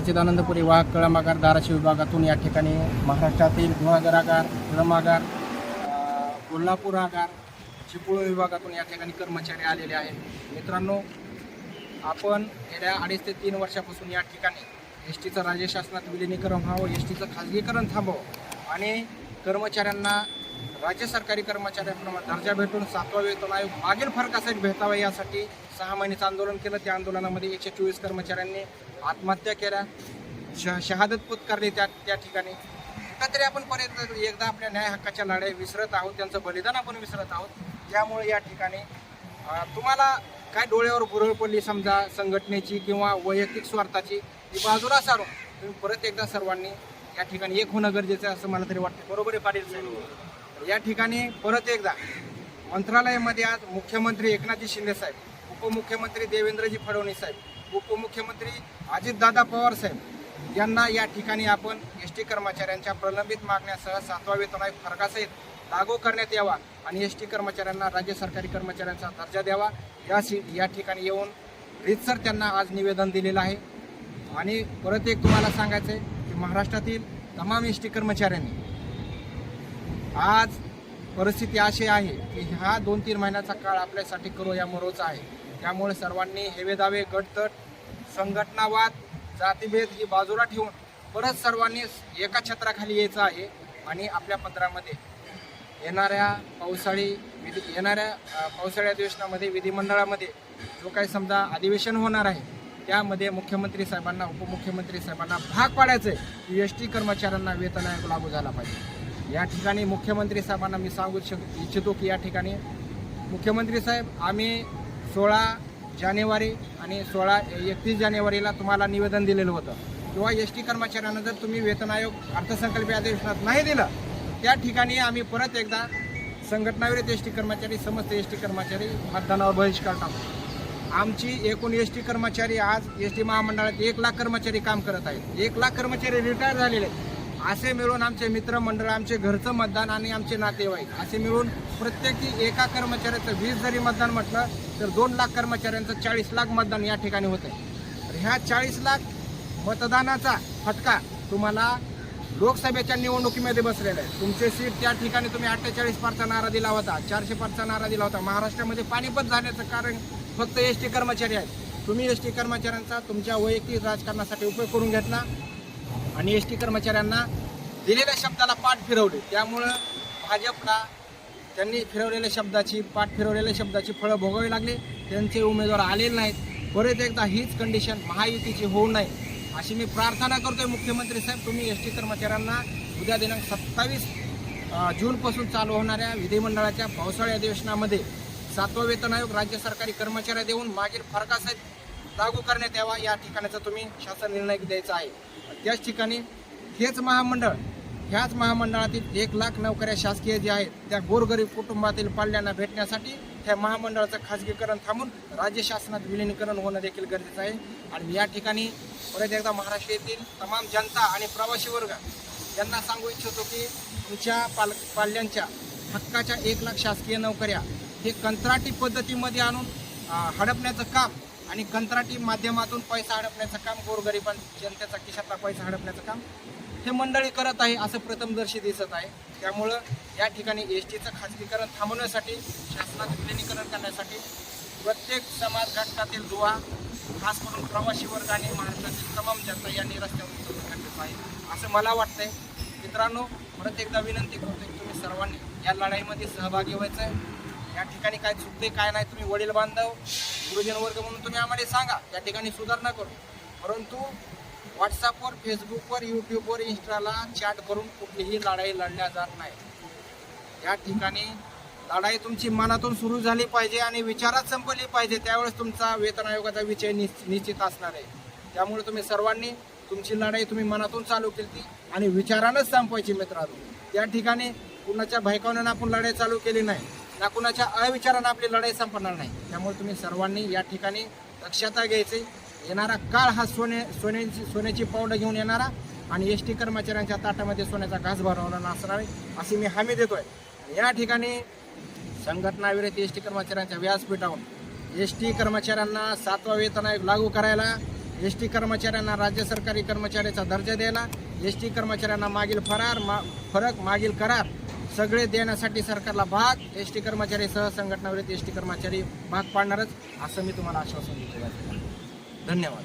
सच्चिदानंदपुरी वाहक कळमागार धाराशिव विभागातून या ठिकाणी महाराष्ट्रातील गुहागर आगार कळमागार कोल्हापूर आगार चिपळूण विभागातून या ठिकाणी कर्मचारी आलेले आहेत. मित्रांनो आपण गेल्या अडीच ते तीन वर्षापासून या ठिकाणी एस टीचं राज्य शासनात विलिनीकरण व्हावं एस टीचं खाजगीकरण थांबवं आणि कर्मचाऱ्यांना राज्य सरकारी कर्मचाऱ्यांप्रमाणे दर्जा भेटून सातवा वेतन आयोग मागील फरकासाठी भेटावा यासाठी सहा महिन्याचं आंदोलन केलं. त्या आंदोलनामध्ये एकशे चोवीस कर्मचाऱ्यांनी आत्महत्या केल्या. श शहादत पत्कारली त्या त्या ठिकाणी. तरी आपण परत एकदा आपल्या न्याय हक्काच्या लढाई विसरत आहोत त्यांचं बलिदान आपण विसरत आहोत. त्यामुळे या ठिकाणी तुम्हाला काय डोळ्यावर बुरळ पडली समजा संघटनेची किंवा वैयक्तिक स्वार्थाची? ती बाजूला सारून तुम्ही परत एकदा सर्वांनी या ठिकाणी एक होणं गरजेचं आहे असं मला तरी वाटतं. बरोबर आहे पाटील साहेब? या ठिकाणी परत एकदा मंत्रालयामध्ये आज मुख्यमंत्री एकनाथजी शिंदे साहेब उपमुख्यमंत्री देवेंद्रजी फडणवीस साहेब उपमुख्यमंत्री अजितदादा पवार साहेब यांना या ठिकाणी आपण एस टी कर्मचाऱ्यांच्या प्रलंबित मागण्यासह सातवा वेतन आयोग फरकासहित लागू करण्यात यावा आणि एस टी कर्मचाऱ्यांना राज्य सरकारी कर्मचाऱ्यांचा दर्जा द्यावा. या सी या ठिकाणी येऊन रीतसर त्यांना आज निवेदन दिलेलं आहे. आणि परत एक तुम्हाला सांगायचं आहे की महाराष्ट्रातील तमाम एस टी कर्मचाऱ्यांनी आज परिस्थिती अशी आहे की हा दोन तीन महिन्याचा काळ आपल्यासाठी करो या मरोचा आहे. त्यामुळे सर्वांनी हेवेदावे गटतट संघटनावाद जातीभेद ही बाजूला ठेवून परत सर्वांनी एका छत्राखाली यायचं आहे आणि आपल्या पत्रामध्ये येणाऱ्या पावसाळी विधी येणाऱ्या पावसाळी अधिवेशनामध्ये विधिमंडळामध्ये जो काही समजा अधिवेशन होणार आहे त्यामध्ये मुख्यमंत्री साहेबांना उपमुख्यमंत्री साहेबांना भाग पाडायचं आहे की एस टी कर्मचाऱ्यांना वेतन आयोग लागू झाला पाहिजे. या ठिकाणी मुख्यमंत्री साहेबांना मी सांगू शक इच्छितो की या ठिकाणी मुख्यमंत्री साहेब आम्ही सोळा जानेवारी आणि सोळा एकतीस जानेवारीला तुम्हाला निवेदन दिलेलं होतं. किंवा एस टी कर्मचाऱ्यांना जर तुम्ही वेतन आयोग अर्थसंकल्पीय अधिवेशनात नाही दिलं त्या ठिकाणी आम्ही परत एकदा संघटनाविरुद्ध एस टी कर्मचारी समस्त एस टी कर्मचारी मतदानावर बहिष्कार टाकतो आमची एकूण एस टी कर्मचारी आज एस टी महामंडळात एक लाख कर्मचारी काम करत आहेत. एक लाख कर्मचारी रिटायर झालेले आहेत. असे मिळून आमचे मित्रमंडळ आमचे घरचं मतदान आणि आमचे नातेवाईक असे मिळून प्रत्येकी एका कर्मचाऱ्याचं वीस जरी मतदान म्हटलं तर दोन लाख कर्मचाऱ्यांचं चाळीस लाख मतदान या ठिकाणी होतं तर ह्या चाळीस लाख मतदानाचा फटका तुम्हाला लोकसभेच्या निवडणुकीमध्ये बसलेला आहे. तुमचे सीट त्या ठिकाणी तुम्ही अठ्ठेचाळीस पारचा नारा दिला होता चारशे पारचा नारा दिला होता. महाराष्ट्रामध्ये पाणीपत झाल्याचं कारण फक्त एस टी कर्मचारी आहेत. तुम्ही एस टी कर्मचाऱ्यांचा तुमच्या वैयक्तिक राजकारणासाठी उपयोग करून घेतला. आणि एस टी कर्मचाऱ्यांना दिलेल्या शब्दाला पाठ फिरवली. त्यामुळं भाजपला त्यांनी फिरवलेल्या शब्दाची पाठ फिरवलेल्या शब्दाची फळं भोगावी लागली. त्यांचे उमेदवार आलेले नाहीत. परत एकदा हीच कंडिशन महायुतीची होऊ नये अशी मी प्रार्थना करतोय मुख्यमंत्री साहेब. तुम्ही एस टी कर्मचाऱ्यांना उद्या दिनांक सत्तावीस जूनपासून चालू होणाऱ्या विधिमंडळाच्या पावसाळी अधिवेशनामध्ये सातवा वेतन आयोग राज्य सरकारी कर्मचाऱ्या देऊन मागील फरकासहित लागू करण्यात यावा या ठिकाणाचा तुम्ही शासन निर्णय द्यायचा आहे. त्याच ठिकाणी हेच महामंडळ ह्याच महामंडळातील एक लाख नोकऱ्या शासकीय ज्या आहेत त्या गोरगरीब कुटुंबातील पाल्यांना भेटण्यासाठी त्या महामंडळाचं खाजगीकरण थांबून राज्य शासनात विलिनीकरण होणं देखील गरजेचं आहे. आणि या ठिकाणी परत एकदा महाराष्ट्र येथील तमाम जनता आणि प्रवासी वर्ग यांना सांगू इच्छितो की तुमच्या पाल पाल्यांच्या हक्काच्या एक लाख शासकीय नोकऱ्या हे कंत्राटी पद्धतीमध्ये आणून हडपण्याचं काम आणि कंत्राटी माध्यमातून पैसा हडपण्याचं काम गोरगरिबां जनतेचा खिशातला पैसा हडपण्याचं काम हे मंडळी करत आहे असं प्रथमदर्शी दिसत आहे. त्यामुळं या ठिकाणी एस टीचं खाजगीकरण थांबवण्यासाठी शासनात विलिनीकरण करण्यासाठी प्रत्येक समाज घटकातील दुवा खास करून प्रवासी वर्ग आणि महाराष्ट्रातील तमाम जनता यांनी रस्त्यावर उतरणं गरजेचं आहे असं मला वाटतंय. मित्रांनो परत एकदा विनंती करतोय की तुम्ही सर्वांनी या लढाईमध्ये सहभागी व्हायचं आहे. या ठिकाणी काय चुकते काय नाही तुम्ही वडील बांधव गुरुजन वर्ग म्हणून तुम्ही आम्हाला सांगा या ठिकाणी सुधारणा करू. परंतु व्हॉट्सअपवर फेसबुकवर यूट्यूबवर इंस्टाला चॅट करून कुठलीही लढाई लढल्या जात नाही. या ठिकाणी लढाई तुमची मनातून सुरू झाली पाहिजे आणि विचारात संपली पाहिजे त्यावेळेस तुमचा वेतन आयोगाचा विषय निश्चित असणार आहे. त्यामुळे तुम्ही सर्वांनी तुमची लढाई तुम्ही मनातून चालू केली आणि विचारानंच संपवायची मित्रांनो. त्या ठिकाणी कुणाच्या भयकावण्यानं आपण लढाई चालू केली नाही. ना कुणाच्या अविचारानं आपली लढाई संपणार नाही. त्यामुळे तुम्ही सर्वांनी या ठिकाणी दक्षता घ्यायची. येणारा काळ हा सोने सोन्याची सोन्याची पावडं घेऊन येणारा आणि एस टी कर्मचाऱ्यांच्या ताटामध्ये सोन्याचा घास भरवणार नसणार आहे अशी मी हमी देतोय. या ठिकाणी संघटनाविरहित एस टी कर्मचाऱ्यांच्या व्यासपीठावर एस टी कर्मचाऱ्यांना सातवा वेतन आयोग लागू करायला एस टी कर्मचाऱ्यांना राज्य सरकारी कर्मचाऱ्याचा दर्जा द्यायला एस टी कर्मचाऱ्यांना मागील फरार मा फरक मागील करार सगळे देण्यासाठी सरकारला भाग. एस टी कर्मचारी सह एस टी कर्मचारी भाग पाडणारच असं मी तुम्हाला आश्वासन देतो. धन्यवाद.